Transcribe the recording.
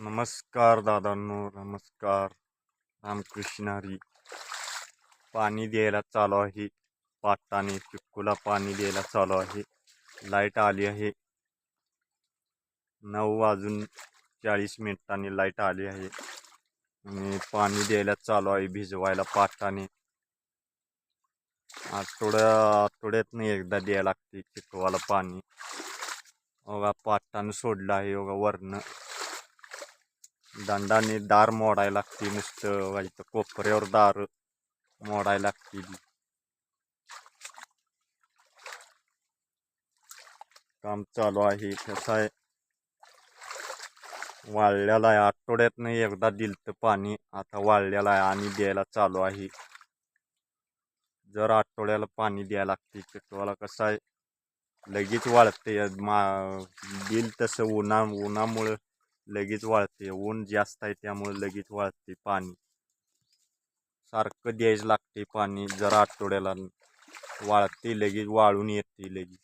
नमस्कार दादांनो नमस्कार. रामकृष्ण हरी पाणी द्यायला चालू आहे. पाटाने चिक्कूला पाणी द्यायला चालू आहे. लाइट आली आहे. नऊ वाजून चाळीस मिनिटांनी लाइट आली आहे. आणि पाणी द्यायला चालू आहे भिजवायला पाटाने. आठवड्या आठवड्यातनं एकदा द्यायला लागते चिकवाला पाणी. बघा पाटानं सोडलं आहे बघा वरनं. दंडाने दार मोडायला लागते नुसतं व्हायचं कोपऱ्यावर दार मोडायला लागतील काम चालू आहे कसं आहे? वाळलेला आहे आठवड्यातनं एकदा दिलतं पाणी आता वाळलेलं आहे आणि द्यायला चालू आहे. जर आठवड्याला पाणी द्यायला लागते चिकवाला कसं आहे? लगेच वाळते मा दिल तसं उन्हा उन्हामुळं लगेच वाळते. ऊन जास्त आहे त्यामुळे लगेच वाळते पाणी. सारखं द्यायचं लागते पाणी. जरा आठवड्याला वाळते लगेच वाळून येते लगेच.